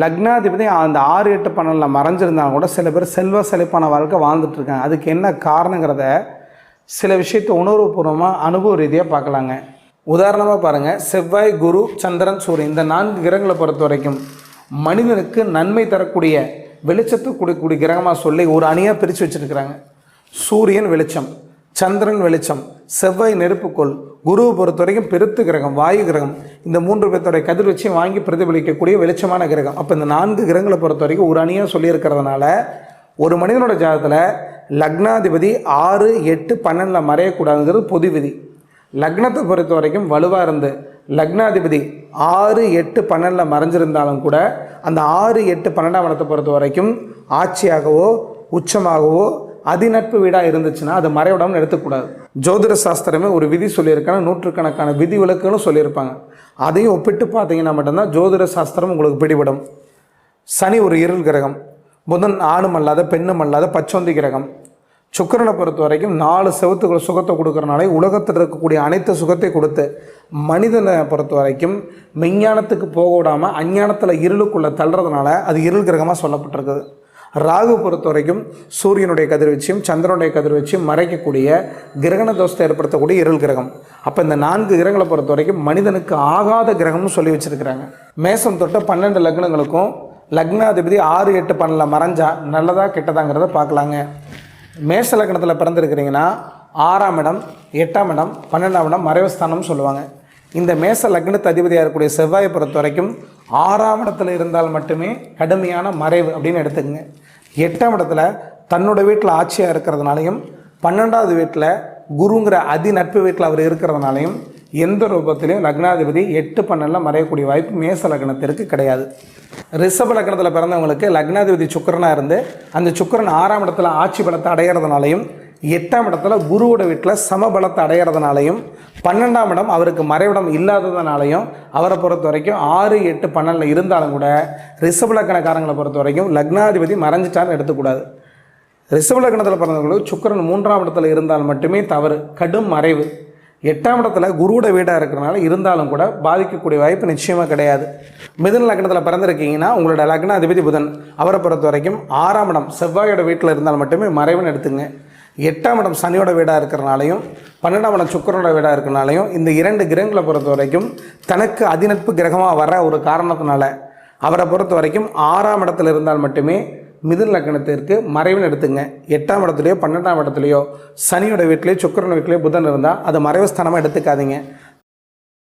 லக்னாதிபதி அந்த ஆறு எட்டு பன்னெண்டில் மறைஞ்சிருந்தாலும் கூட சில பேர் செல்வ செழிப்பான வாழ்க்கை வாழ்ந்துட்டுருக்காங்க. அதுக்கு என்ன காரணங்கிறத சில விஷயத்தை உணர்வுபூர்வமாக அனுபவ ரீதியாக பார்க்கலாங்க. உதாரணமாக பாருங்கள் செவ்வாய் குரு சந்திரன் சூரியன் இந்த நான்கு கிரகங்களை பொறுத்த வரைக்கும் மனிதனுக்கு நன்மை தரக்கூடிய வெளிச்சத்தை கொடுக்கக்கூடிய கிரகமாக சொல்லி ஒரு அணியாக பிரித்து வச்சுருக்கிறாங்க. சூரியன் வெளிச்சம் சந்திரன் வெளிச்சம் செவ்வாய் நெருப்புக்கோள் குருவை பொறுத்த வரைக்கும் பெருத்து கிரகம் வாயு கிரகம் இந்த மூன்று பேர்த்தோடைய கதிர்வீச்சையும் வாங்கி பிரதிபலிக்கக்கூடிய வெளிச்சமான கிரகம். அப்போ இந்த நான்கு கிரகங்களை பொறுத்த வரைக்கும் ஒரு அணியாக சொல்லியிருக்கிறதுனால ஒரு மனிதனோட ஜாதகத்தில் லக்னாதிபதி ஆறு எட்டு பன்னெண்டில் மறையக்கூடாதுங்கிறது பொது விதி. லக்னத்தை பொறுத்த வரைக்கும் வலுவாக இருந்து லக்னாதிபதி ஆறு எட்டு பன்னெண்டில் மறைஞ்சிருந்தாலும் கூட அந்த ஆறு எட்டு பன்னெண்டாம் இடத்தை பொறுத்த வரைக்கும் ஆட்சியாகவோ உச்சமாகவோ அதிநட்பு வீடாக இருந்துச்சுன்னா அது மறைவிடம்னு எடுத்துக்கூடாது ஜோதிட சாஸ்திரமே ஒரு விதி சொல்லியிருக்காங்க நூற்றுக்கணக்கான விதி விளக்குன்னு சொல்லியிருப்பாங்க. அதையும் ஒப்பிட்டு பார்த்தீங்கன்னா மட்டும்தான் ஜோதிட சாஸ்திரம் உங்களுக்கு பிடிபடும். சனி ஒரு இருள் கிரகம் புதன் ஆணும் அல்லாத பெண்ணும் அல்லாத பச்சோந்தி கிரகம். சுக்கரனை பொறுத்த வரைக்கும் நாலு செவத்துக்குள்ள சுகத்தை கொடுக்குறனாலே உலகத்தில் இருக்கக்கூடிய அனைத்து சுகத்தை கொடுத்து மனிதனை பொறுத்த வரைக்கும் மெஞ்ஞானத்துக்கு போக விடாமல் அஞ்ஞானத்தில் இருளுக்குள்ளே தள்ளுறதுனால அது இருள் கிரகமாக சொல்லப்பட்டிருக்குது. ராகு பொறுத்த வரைக்கும் சூரியனுடைய கதிர்வீச்சையும் சந்திரனுடைய கதிர்வீச்சையும் மறைக்கக்கூடிய கிரகண தோஷத்தை ஏற்படுத்தக்கூடிய இருள் கிரகம். அப்போ இந்த நான்கு கிரகங்களை பொறுத்த வரைக்கும் மனிதனுக்கு ஆகாத கிரகம்னு சொல்லி வச்சிருக்கிறாங்க. மேசம் தொட்ட பன்னெண்டு லக்னங்களுக்கும் லக்னாதிபதி ஆறு எட்டு பன்னெண்டில் மறைஞ்சா நல்லதா கெட்டதாங்கிறத பார்க்கலாங்க. மேச லக்னத்தில் பிறந்திருக்கிறீங்கன்னா ஆறாம் இடம் எட்டாம் இடம் பன்னெண்டாம் இடம் மறைவஸ்தானம்னு சொல்லுவாங்க. இந்த மேச லக்னத்து அதிபதியாக இருக்கக்கூடிய செவ்வாயை பொறுத்த வரைக்கும் ஆறாம் இடத்துல இருந்தால் மட்டுமே கடுமையான மறைவு அப்படின்னு எடுத்துக்கங்க. எட்டாம் இடத்துல தன்னோட வீட்டில் ஆட்சியாக இருக்கிறதுனாலையும் பன்னெண்டாவது வீட்டில் குருங்கிற அதி நட்பு வீட்டில் அவர் இருக்கிறதுனாலையும் எந்த ரூபத்திலையும் லக்னாதிபதி எட்டு பன்னெண்டில் மறையக்கூடிய வாய்ப்பு மேச லக்னத்திற்கு கிடையாது. ரிஷப லக்னத்தில் பிறந்தவங்களுக்கு லக்னாதிபதி சுக்கிரனாக இருந்து அந்த சுக்கரன் ஆறாம் இடத்துல ஆட்சி பலத்தை அடையிறதுனாலையும் எட்டாம் இடத்துல குருவோட வீட்டில் சமபலத்தை அடையிறதுனாலையும் பன்னெண்டாம் இடம் அவருக்கு மறைவிடம் இல்லாததுனாலையும் அவரை பொறுத்த வரைக்கும் ஆறு எட்டு பன்னெண்டில் இருந்தாலும் கூட ரிஷபலக்கணக்காரங்களை பொறுத்த வரைக்கும் லக்னாதிபதி மறைஞ்சிட்டான்னு எடுத்துக்கூடாது. ரிஷப பிறந்தவங்களுக்கு சுக்கிரன் மூன்றாம் இடத்துல இருந்தால் மட்டுமே தவறு கடும் மறைவு. எட்டாம் இடத்துல குருவோட வீடாக இருக்கிறனால இருந்தாலும் கூட பாதிக்கக்கூடிய வாய்ப்பு நிச்சயமாக கிடையாது. மிதுன லக்னத்தில் பிறந்திருக்கீங்கன்னா உங்களோட லக்னாதிபதி புதன் அவரை பொறுத்த வரைக்கும் ஆறாம் இடம் செவ்வாயோட வீட்டில் இருந்தால் மட்டுமே மறைவன் எடுத்துங்க எட்டாம் இடம் சனியோட வீடாக இருக்கிறனாலையும் பன்னெண்டாம் இடம் சுக்கரனோட வீடாக இருக்கிறனாலையும் இந்த இரண்டு கிரகங்களை பொறுத்த வரைக்கும் தனக்கு அதிநட்பு கிரகமாக வர ஒரு காரணத்தினால அவரை பொறுத்த வரைக்கும் ஆறாம் இடத்துல இருந்தால் மட்டுமே மிதுன் லக்னத்திற்கு மறைவுன்னு எடுத்துங்க. எட்டாம் இடத்துலையோ பன்னெண்டாம் இடத்துலையோ சனியோட வீட்லேயோ சுக்கிரன் வீட்லேயோ புதன் இருந்தால் அது மறைவு ஸ்தானமாக எடுத்துக்காதீங்க.